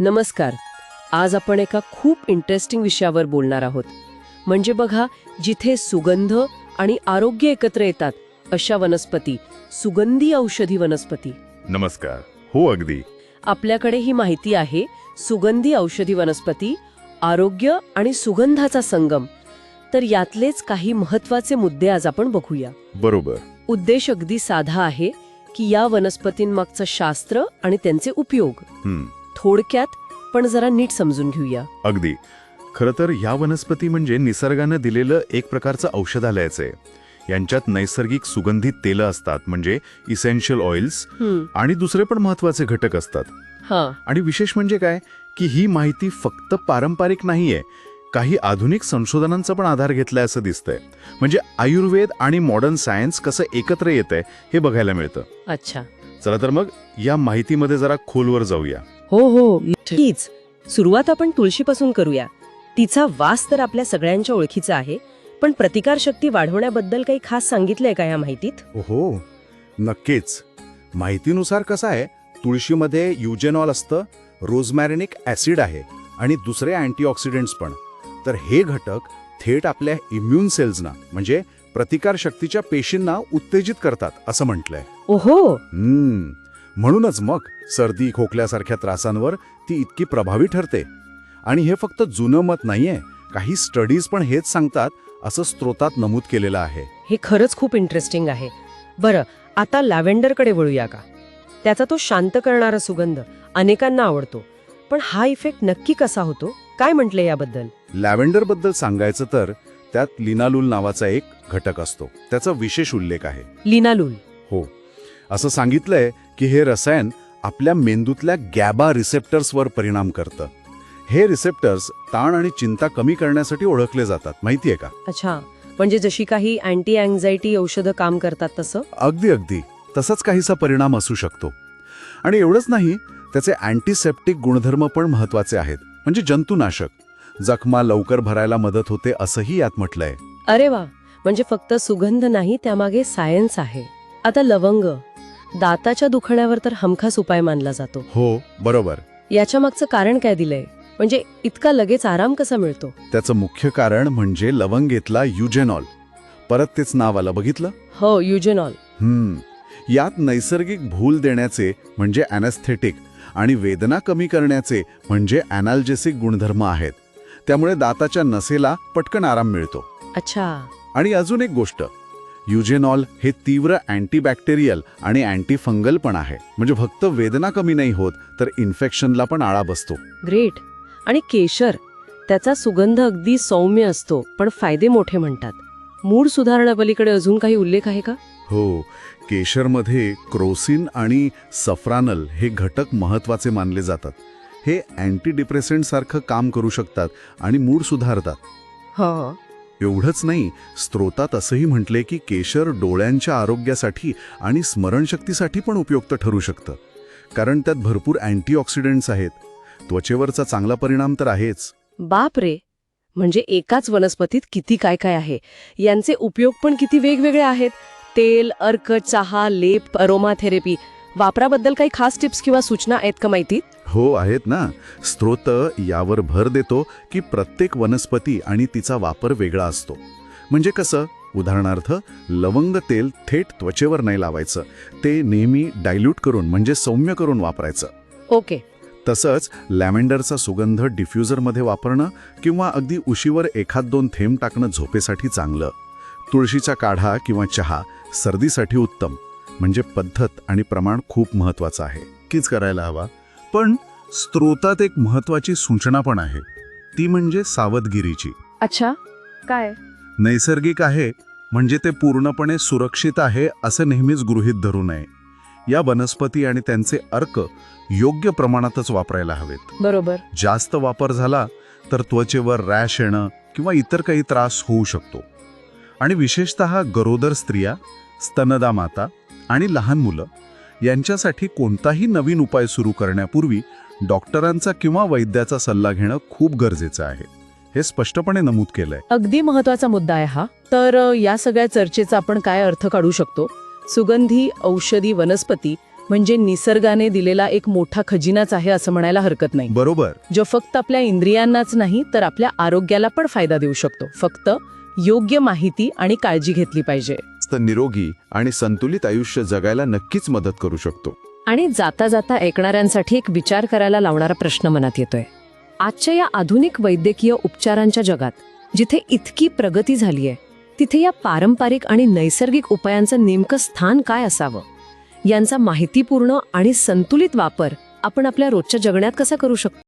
नमस्कार. आज आपण एका खूप इंटरेस्टिंग विषयावर बोलणार आहोत. म्हणजे बघा जिथे सुगंध आणि आरोग्य एकत्र येतात अशा वनस्पती सुगंधी औषधी वनस्पती. नमस्कार. हो अगदी. आपल्याकडे ही माहिती आहे सुगंधी औषधी वनस्पती आरोग्य आणि सुगंधाचा संगम. तर यातलेच काही महत्त्वाचे मुद्दे आज आपण बघूया. बरोबर. उद्देश अगदी साधा आहे की या वनस्पतींमागचं शास्त्र आणि त्यांचे उपयोग. हं, थोडक्यात पण जरा नीट समजून घेऊया. अगदी. खरं तर या वनस्पती म्हणजे निसर्गानं दिलेलं एक प्रकारचं औषधालयाचं आहे. यांच्यात नैसर्गिक सुगंधित तेलं असतात म्हणजे इसेन्शियल ऑइल्स आणि दुसरे पण महत्त्वाचे घटक असतात. हा. आणि विशेष म्हणजे काय? की ही माहिती फक्त पारंपरिक नाहीये. काही आधुनिक संशोधनांचा पण आधार घेतलाय असं दिसतंय. म्हणजे आयुर्वेद आणि मॉडर्न सायन्स कसं एकत्र येतंय हे बघायला मिळतं. अच्छा. चला तर मग या माहितीमध्ये जरा खोलवर जाऊया. हो हो नक्कीच. सुरुवात आपण तुळशीपासून करूया. तिचा वास तर आपल्या सगळ्यांच्या ओळखीचा आहे पण प्रतिकारशक्ती वाढवण्याबद्दल काही खास सांगितलंय का या माहितीत? हो नक्कीच. माहितीनुसार कसं आहे तुळशीमध्ये युजेनॉल असतं रोजमॅरिनिक ॲसिड आहे आणि दुसरे अँटीऑक्सिडंट्स पण. तर हे घटक थेट आपल्या इम्युन सेल्सना म्हणजे प्रतिकारशक्तीच्या पेशींना उत्तेजित करतात असं म्हटलंय. ओहो! हम्म. म्हणूनच मग सर्दी खोकल्यासारख्या त्रासांवर ती इतकी प्रभावी ठरते. आणि हे फक्त जुनं मत नाहीये काही स्टडीज पण हेच सांगतात असं स्त्रोतात नमूद केलेलं आहे. हे खरंच खूप इंटरेस्टिंग आहे. बरं आता लॅव्हेंडरकडे वळूया का? त्याचा तो शांत करणारा सुगंध अनेकांना आवडतो. पण हा इफेक्ट नक्की कसा होतो? काय म्हटले याबद्दल? लॅव्हेंडरबद्दल सांगायचं तर त्यात लिनालूल नावाचा एक घटक असतो. त्याचा विशेष उल्लेख आहे. लिनालूल. हो. असं सांगितलंय की हे रसायन आपल्या मेंदूतल्या गॅबा रिसेप्टर्सवर परिणाम करतं. हे रिसेप्टर्स ताण आणि चिंता कमी करण्यासाठी ओळखले जातात माहितीये का? अच्छा. म्हणजे जशी काही अँटी अँझायटी औषधं काम करतात तसं? अगदी अगदी. तसाच काहीसा परिणाम असू शकतो. आणि एवढंच नाही त्याचे अँटीसेप्टिक गुणधर्म पण महत्त्वाचे आहेत. म्हणजे जंतुनाशक. जखमा लवकर भरायला मदत होते असंही यात म्हटलंय. अरे वा! म्हणजे फक्त सुगंध नाही त्यामागे सायन्स आहे. आता लवंग दाताच्या दुखण्यावर तर हमखास उपाय मानला जातो. हो बरोबर. याच्या मागचं कारण काय दिलंय? म्हणजे इतका लगेच आराम कसा मिळतो? त्याचं मुख्य कारण म्हणजे लवंगेतला युजेनॉल. परत तेच नाव आलं बघितलं? हो युजेनॉल. हम्म. यात नैसर्गिक भूल देण्याचे म्हणजे अॅनेस्थेटिक आणि वेदना कमी करण्याचे म्हणजे अॅनाल्जेसिक गुणधर्म आहेत. त्यामुळे दाताच्या नसेला पटकन आराम मिळतो. अच्छा. आणि अजून एक गोष्ट युजेनॉल हे तीव्र अँटीबॅक्टेरियल आणि अँटीफंगल पण आहे. म्हणजे फक्त वेदना कमी नाही होत तर इन्फेक्शनला पण आळा बसतो. ग्रेट. आणि केशर त्याचा सुगंध अगदी सौम्य असतो पण फायदे मोठे म्हणतात. मूड सुधारण्यापलीकडे अजून काही उल्लेख आहे का? हो. केशरमध्ये क्रोसिन आणि सफ्रानल हे घटक महत्त्वाचे मानले जातात. हे अँटी डिप्रेसंट सारखं काम करू शकतात आणि मूड सुधारतात. हा. एवढंच नाही स्त्रोतात असंही म्हटले की केशर डोळ्यांच्या आरोग्यासाठी आणि स्मरणशक्तीसाठी पण उपयुक्त ठरू शकतं. कारण त्यात भरपूर अँटीऑक्सिडंट्स आहेत. त्वचेवरचा चांगला परिणाम तर आहेच. बाप रे! म्हणजे एकाच वनस्पतीत किती काय काय आहे? यांचे उपयोग पण किती वेगवेगळे आहेत? तेल अर्क चहा लेप अरोमाथेरपी वापराबद्दल काही खास टिप्स किंवा सूचना आहेत का माहितीत हो आहेत ना. स्त्रोत यावर भर देतो की प्रत्येक वनस्पती आणि तिचा वापर वेगळा असतो. म्हणजे कसं? उदाहरणार्थ लवंग तेल थेट त्वचेवर नाही लावायचं. ते नेहमी डायल्यूट करून म्हणजे सौम्य करून वापरायचं. ओके. तसंच लॅव्हेंडरचा सुगंध डिफ्युजरमध्ये वापरणं किंवा अगदी उशीवर एखाद दोन थेंब टाकणं झोपेसाठी चांगलं. तुळशीचा काढा किंवा चहा सर्दीसाठी उत्तम. म्हणजे पद्धत आणि प्रमाण खूप महत्वाचं आहे. कीच करायला हवा. पण स्त्रोतात एक महत्वाची सूचना पण आहे. ती म्हणजे सावधगिरीची. अच्छा काय? नैसर्गिक आहे म्हणजे ते पूर्णपणे सुरक्षित आहे असं नेहमीच गृहीत धरू नये. या वनस्पती आणि त्यांचे अर्क योग्य प्रमाणातच वापरायला हवेत. बरोबर. जास्त वापर झाला तर त्वचेवर रॅश येणं किंवा इतर काही त्रास होऊ शकतो. आणि विशेषत गरोदर स्त्रिया स्तनदा माता आणि लहान मुलं यांच्यासाठी कोणताही नवीन उपाय सुरू करण्यापूर्वी डॉक्टरांचा किंवा वैद्याचा सल्ला घेणं खूप गरजेचं आहे. हे स्पष्टपणे नमूद केलंय. अगदी महत्त्वाचा मुद्दा आहे हा. तर या सगळ्या चर्चेचा आपण काय अर्थ काढू शकतो? सुगंधी औषधी वनस्पती म्हणजे निसर्गाने दिलेला एक मोठा खजिनाच आहे असं म्हणायला हरकत नाही. बरोबर. जो फक्त आपल्या इंद्रियांनाच नाही तर आपल्या आरोग्याला पण फायदा देऊ शकतो. फक्त योग्य माहिती आणि काळजी घेतली पाहिजे. तर निरोगी आणि संतुलित आयुष्य जगायला नक्कीच मदत करू शकतो. आणि जाता जाता ऐकणाऱ्यांसाठी एक विचार करायला लावणारा प्रश्न मनात येतोय. आजच्या या आधुनिक वैद्यकीय उपचारांच्या जगात जिथे इतकी प्रगती झालीय तिथे या पारंपरिक आणि नैसर्गिक उपायांचं नेमकं स्थान काय असावं? यांचा माहितीपूर्ण आणि संतुलित वापर आपण आपल्या रोजच्या जगण्यात कसा करू शकतो?